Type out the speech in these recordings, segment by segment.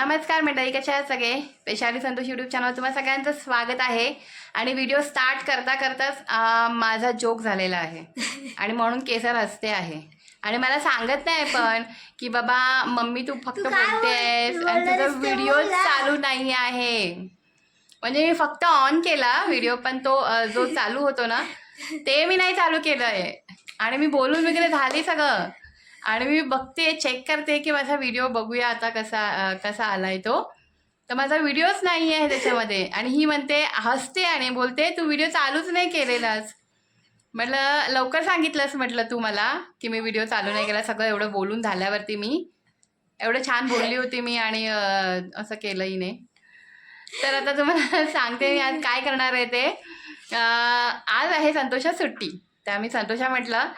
नमस्कार मंडळी कशा आहात सगळे? पेशाली संतोष यूट्यूब चॅनल तुम्हाला सगळ्यांचं स्वागत आहे. आणि व्हिडिओ स्टार्ट करता करताच माझा जोक झालेला आहे. आणि म्हणून केसर हसते आहे. आणि मला सांगत नाही पण की बाबा मम्मी तू फक्त बोलतेस बोल- आणि तुझा व्हिडिओ. चालू नाही आहे. म्हणजे मी फक्त ऑन केला व्हिडिओ पण तो जो चालू होतो ना ते मी नाही चालू केलं आहे आणि मी बोलून वगैरे झाली सगळं. आणि मी बघते चेक करते की माझा व्हिडिओ बघूया आता कसा अं, कसा आलाय तो. तर माझा व्हिडिओच नाही आहे त्याच्यामध्ये. आणि ही म्हणते हसते आणि बोलते तू व्हिडिओ चालूच नाही केलेलास. म्हटलं लवकर सांगितलंस म्हटलं तू मला की मी व्हिडिओ चालू नाही केला. सगळं एवढं बोलून झाल्यावरती मी. एवढं छान बोलली होती मी आणि असं केलंही नाही तर आता तुम्हाला सांगते मी आज काय करणार आहे ते. आज आहे संतोषा सुट्टी. त्या मी संतोषा म्हटलं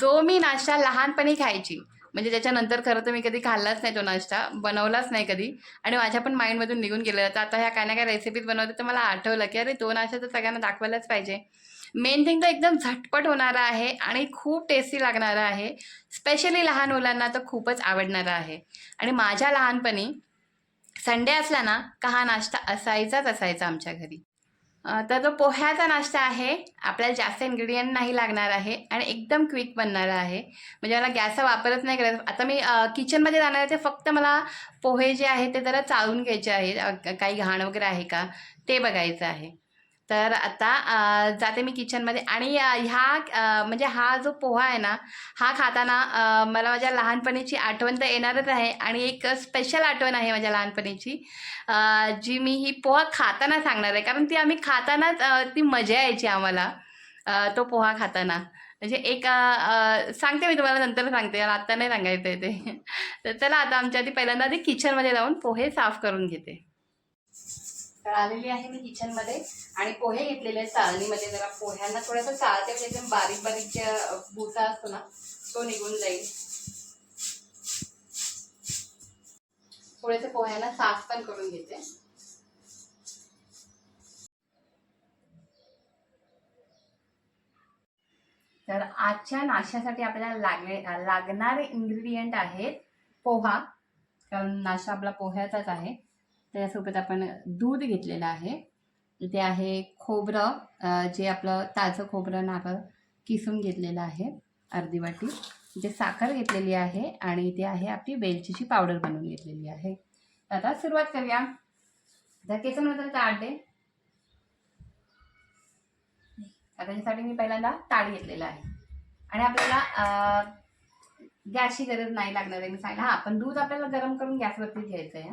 जो मी नाश्ता लहानपणी खायची. म्हणजे त्याच्यानंतर खरं तर मी कधी खाल्लाच नाही तो नाश्ता बनवलाच नाही कधी. आणि माझ्या पण माइंडमधून निघून गेलेला तर आता ह्या काय ना काय रेसिपीज बनवते तर मला आठवलं की अरे तो नाश्ता तर सगळ्यांना दाखवायलाच पाहिजे. मेन थिंग तर एकदम झटपट होणारा आहे आणि खूप टेस्टी लागणारा आहे. स्पेशली लहान मुलांना तर खूपच आवडणारा आहे. आणि माझ्या लहानपणी संडे असला ना का हा नाश्ता असायचाच असायचा आमच्या घरी. तर तो पोह्याचा नाश्ता आहे आपल्याला जास्त इन्ग्रेडियंट नाही लागणार आहे आणि एकदम क्विक बनणार आहे. म्हणजे मला गॅसचा वापरच नाही करायचा. आता मी किचनमध्ये जाणार आहे ते फक्त मला पोहे जे आहे ते जरा चाळून घ्यायचे आहे काही घाण वगैरे आहे का? ते बघायचं आहे. तर आता जाते मी किचनमध्ये आणि ह्या म्हणजे हा जो पोहा आहे ना हा खाताना मला माझ्या लहानपणीची आठवण तर येणारच आहे आणि एक स्पेशल आठवण आहे माझ्या लहानपणीची. जी मी ही पोहा खाताना सांगणार आहे. कारण ती आम्ही खातानाच ती मजा यायची आम्हाला तो पोहा खाताना. म्हणजे एक सांगते मी तुम्हाला नंतर सांगते. आत्ता नाही सांगायचं आहे ते. तर चला आता आमच्या आधी पहिल्यांदा आधी किचनमध्ये जाऊन पोहे साफ करून घेते. तर आलेली आहे मी किचनमध्ये आणि पोहे घेतलेले आहेत चाळणीमध्ये. जरा पोह्यांना थोडंसं चाळते म्हणजे एकदम बारीक बारीक जे भुसा असतो ना तो निघून जाईल. थोडेसे पोह्यांना साफ पण करून घेते. तर आजच्या नाश्त्यासाठी आपल्याला लागले लागणारे इन्ग्रेडियंट आहेत पोहा. कारण नाश्ता आपला पोह्याचाच आहे. त्याच्यासोबत आपण दूध घेतलेलं आहे. ते आहे खोबरं जे आपलं ताजं खोबरं नारळ किसून घेतलेलं आहे अर्धी वाटी. इथे साखर घेतलेली आहे आणि इथे आहे आपली वेलचीची पावडर बनवून घेतलेली आहे. आता सुरुवात करूया. आता केसनबद्दल ताट. दे आता त्यासाठी मी पहिल्यांदा ताट घेतलेला आहे. आणि आपल्याला गॅसची गरज नाही लागणार आहे. मी सांगितलं हां पण दूध आपल्याला गरम करून गॅसवरती घ्यायचं आहे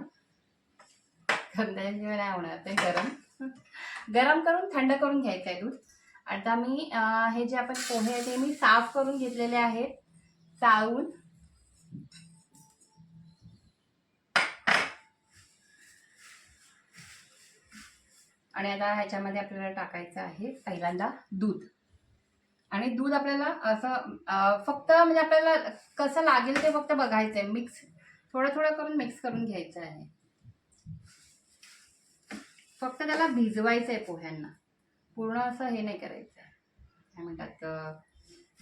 त्याच्याशिवाय नाही होणार ते गरम. गरम करून थंड करून घ्यायचं आहे दूध. आता मी हे जे आपण पोहे आहेत ते मी साफ करून घेतलेले आहेत. चाळून. आणि आता ह्याच्यामध्ये आपल्याला टाकायचं आहे पहिल्यांदा दूध. आणि दूध आपल्याला असं फक्त म्हणजे आपल्याला कसं लागेल ते फक्त बघायचं आहे मिक्स थोडं थोडं करून मिक्स करून घ्यायचं आहे. फक्त त्याला भिजवायचं आहे पोह्यांना. पूर्ण असं हे नाही करायचं आहे काय म्हणतात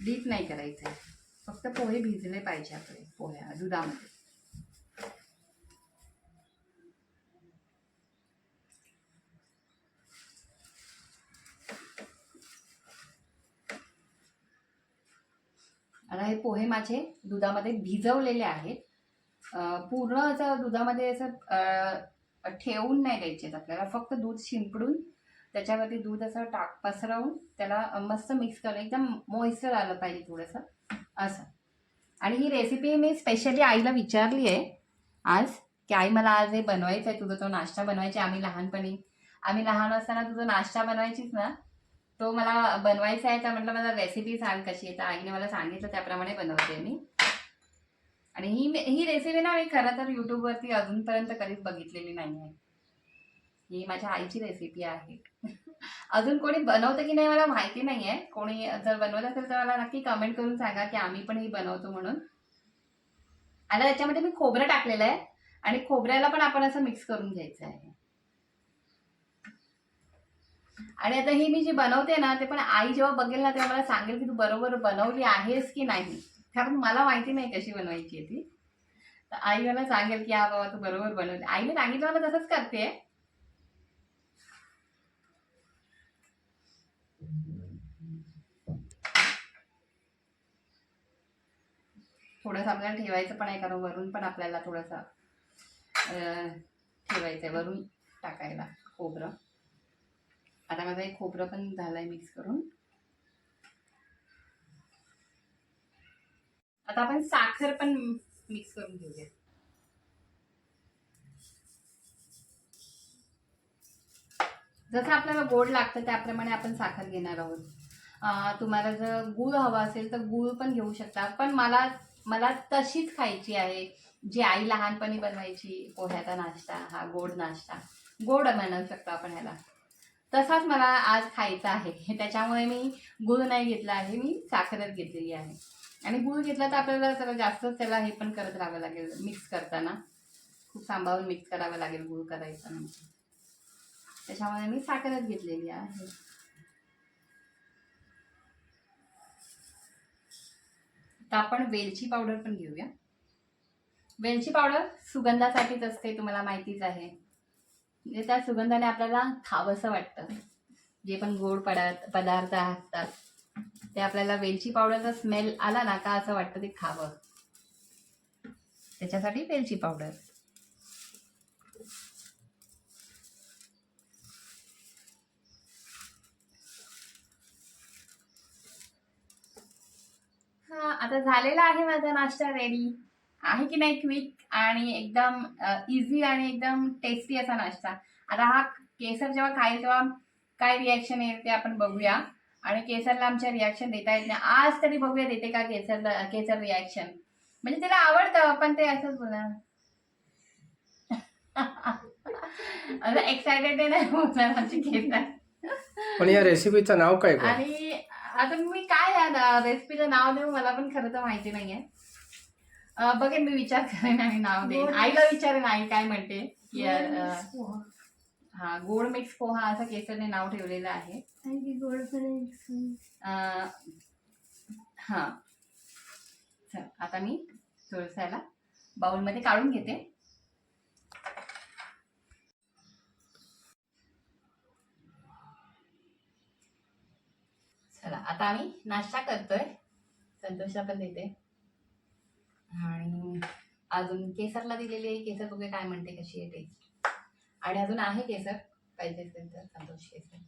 डीप नाही करायचं आहे फक्त पोहे भिजले पाहिजे आपले पोह्या दुधामध्ये. आता हे पोहे माझे दुधामध्ये भिजवलेले आहेत. पूर्ण असं दुधामध्ये असं ठेवून नाही द्यायचे आपल्याला. फक्त दूध शिंपडून त्याच्यावरती दूध असं टाक पसरवून त्याला मस्त मिक्स करून एकदम मॉइस्चर आलं पाहिजे थोडंसं. असं. आणि ही रेसिपी मी स्पेशली आईला विचारली आहे आज की आई मला आज हे बनवायचं आहे. तुझं तो नाश्ता बनवायचा. आहे. आम्ही लहानपणी आम्ही लहान असताना तुझं नाश्ता बनवायचीच ना. तो मला बनवायचा आहे. तर म्हटलं मला रेसिपी सांग कशी आहे? तर आईने मला सांगितलं त्याप्रमाणे बनवते मी. आणि ही ही रेसिपी ना मी खरं तर यूट्यूबवरती अजूनपर्यंत कधीच बघितलेली नाही आहे ही माझ्या आईची रेसिपी आहे. अजून कोणी बनवतं की नाही मला माहिती नाही आहे कोणी जर बनवत असेल तर मला नक्की कमेंट करून सांगा की आम्ही पण ही बनवतो म्हणून. आता त्याच्यामध्ये मी खोबरं टाकलेलं आहे आणि खोबऱ्याला पण आपण असं मिक्स करून घ्यायचं आहे. आणि आता ही मी जी बनवते ना ते पण आई जेव्हा बघेल ना तेव्हा मला सांगेल की तू बरोबर बनवली आहेस की नाही. कारण मला माहिती नाही कशी बनवायची आहे ती. तर आई मला सांगेल की हा बाबा तू बरोबर बनवते आईने सांगितलं मला तसंच करते. थोडंसं आपल्याला ठेवायचं पण आहे कारण वरून पण आपल्याला थोडंसं ठेवायचं आहे वरून टाकायला खोबरं. आता माझं एक खोबरं पण झालं आहे मिक्स करून. आता आपण साखर पण मिक्स करून घेऊया. जसं आपल्याला गोड लागतं त्याप्रमाणे आपण साखर घेणार आहोत. तुम्हाला जर गुळ हवा असेल तर गुळ पण घेऊ शकता. पण मला मला तशीच खायची आहे. जी आई लहानपणी बनवायची पोह्याचा नाश्ता हा गोड नाश्ता. गोड म्हणू शकतो आपण ह्याला. तसाच मला आज खायचा आहे. त्याच्यामुळे मी गुळ नाही घेतला आहे मी साखरच घेतलेली आहे. आणि गुळ घेतला तर आपल्याला जरा जास्तच त्याला हे पण करत राहावं लागेल मिक्स करताना. खूप सांभाळून मिक्स करावं लागेल गुळ करायचं. म्हणजे त्याच्यामुळे मी साखरच घेतलेली आहे. तर आपण वेलची पावडर पण घेऊया. वेलची पावडर सुगंधासाठीच असते तुम्हाला माहितीच आहे. म्हणजे त्या सुगंधाने आपल्याला खावंसं वाटतं. जे पण गोड पदार्थ पदार्थ असतात. ते आपल्याला वेलची पावडरचा स्मेल आला ना का असं वाटतं ते खावं. त्याच्यासाठी वेलची पावडर. हा आता झालेला आहे माझा नाश्ता रेडी आहे की नाही क्विक आणि एकदम इझी आणि एकदम टेस्टी असा नाश्ता. आता हा केसर जेव्हा खाईल तेव्हा काय रिॲक्शन येईल ते आपण बघूया. आणि केसरला आमच्या रिॲक्शन देता येत नाही. आज तरी बघूया देते का केसरला केसर रिॲक्शन म्हणजे तिला आवडतं पण ते असंच बोला एक्सायटेड नाही आमची केसर. पण या रेसिपीचं नाव काय गं? आणि आता मी काय या रेसिपीचं नाव देऊ मला पण खरं तर माहिती नाहीये. अं, बघेन मी विचार करेन आणि नाव देईन. आईला विचारेन आई काय म्हणते. की अं, हा गोड मिक्स पोहा असं केसरने नाव ठेवलेलं आहे. गोड अं, हा. चल आता मी थोडंसं याला बाउलमध्ये काढून घेते. चला आता आम्ही नाश्ता करतोय. संतोषला पण देते. आणि अजून केसरला दिलेली आहे. केसर बघूया काय म्हणते कशी आहे टेस्ट आणि अजून आहे केसर. पाहिजे असेल तर संतोष केसर.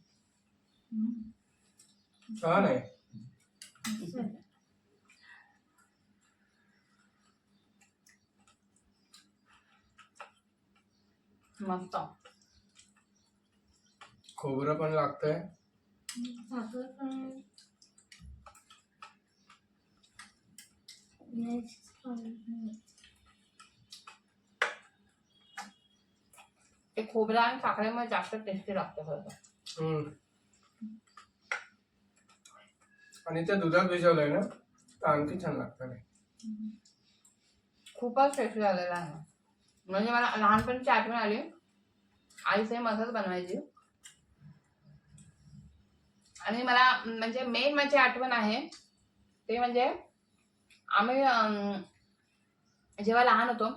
छान आहे. मस्त. खोबरं पण लागतंय. साखर पण. ते खोबरं आणि साखरेमुळे जास्त टेस्टी लागतं खरं. आणि त्या दुधात भिजवलंय ना तर आणखी छान लागतं. खूपच टेस्टी झालेला आहे म्हणजे मला लहानपणीची आठवण आली आई सेम असंच बनवायची आणि मला म्हणजे मेन माझी आठवण आहे ते म्हणजे आम्ही जेव्हा लहान होतो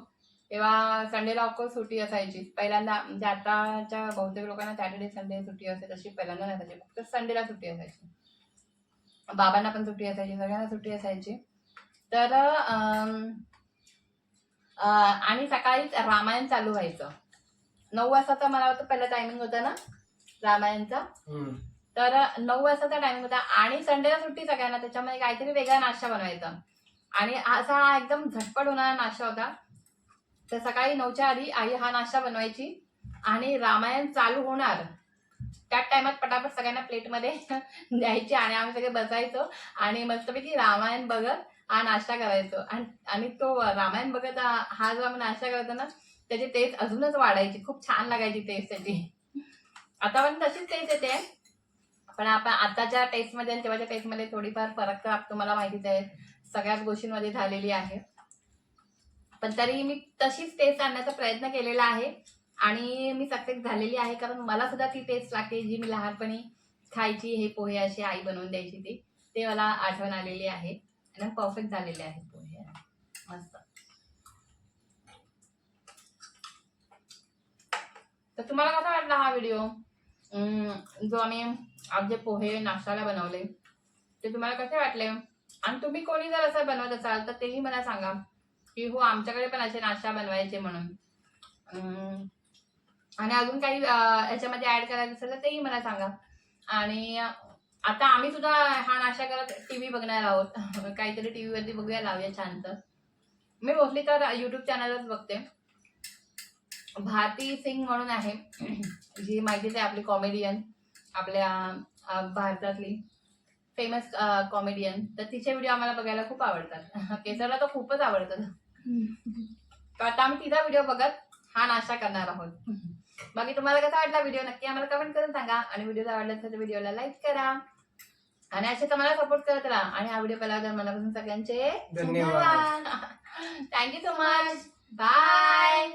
तेव्हा संडेला ऑफकोर्स सुट्टी असायची. पहिल्यांदा म्हणजे आताच्या बहुतेक लोकांना सॅटर्डे संडे सुट्टी असते तशी पहिल्यांदा नसायची फक्त संडेला सुट्टी असायची. बाबांना पण सुट्टी असायची सगळ्यांना सुट्टी असायची. तर आणि सकाळीच रामायण चालू व्हायचं. नऊ वाजताचा मला वाटतं पहिला टायमिंग होता ना रामायणचा. तर नऊ वाजताचा टायमिंग होता आणि संडेला सुट्टी सगळ्यांना त्याच्यामध्ये काहीतरी वेगळा नाश्ता बनवायचा. आणि असा हा एकदम झटपट होणारा नाश्ता होता. तर सकाळी नऊच्या आधी आई हा नाश्ता बनवायची आणि रामायण चालू होणार. त्याच टायमात पटापट सगळ्यांना प्लेटमध्ये द्यायची आणि आम्ही सगळे बसायचो आणि मस्तपैकी रामायण बघत हा नाश्ता करायचो. आणि आणि तो रामायण बघत हा जो आम्ही नाश्ता करतो ना त्याची टेस्ट अजूनच वाढायची. खूप छान लागायची टेस्ट त्याची. आता पण तशीच टेस्ट येते. पण आपण आताच्या टेस्टमध्ये आणि तेव्हाच्या टेस्टमध्ये थोडीफार फरक तर तुम्हाला माहितीच आहे. सगळ्याच गोष्टींमध्ये झालेली आहे. पण तरी मी तशीच टेस्ट आणण्याचा प्रयत्न केलेला आहे. आणि मी सक्सेस झालेली आहे कारण मला सुद्धा ती टेस्ट लागते जी मी लहानपणी खायची हे पोहे अशी आई बनवून द्यायची ती ते मला आठवण आलेली आहे. आणि परफेक्ट झालेले आहेत पोहे. मस्त. तर तुम्हाला कसा वाटला हा व्हिडिओ जो आम्ही आपले पोहे नाश्ताला बनवले ते तुम्हाला कसे वाटले? आणि तुम्ही कोणी जर असं बनवत असाल तर तेही मला सांगा. की हो आमच्याकडे पण असे नाश्ता बनवायचे म्हणून. आणि अजून काही याच्यामध्ये ऍड करायचं असेल तर तेही मला सांगा. आणि आता आम्ही सुद्धा हा नाश्ता करत टीव्ही बघणार आहोत. काहीतरी टीव्ही वरती बघूया लावूया छान तर मी मोस्टली तर युट्यूब चॅनलच बघते. भारती सिंग म्हणून आहे. जी माहितीच आहे आपली कॉमेडियन आपल्या भारतातली फेमस कॉमेडियन तर तिचे व्हिडिओ आम्हाला बघायला खूप आवडतात. केसरला तर खूपच आवडतात. तर आता आम्ही तिचा व्हिडिओ बघत हा नाश्ता करणार आहोत. बाकी तुम्हाला कसा वाटला व्हिडिओ नक्की आम्हाला कमेंट करून सांगा. आणि व्हिडिओ आवडला तर व्हिडिओला लाईक करा. आणि असे तर मला सपोर्ट करत राहा. आणि हा व्हिडिओ पाहिल्याबद्दल मनापासून सगळ्यांचे धन्यवाद. Thank you so much bye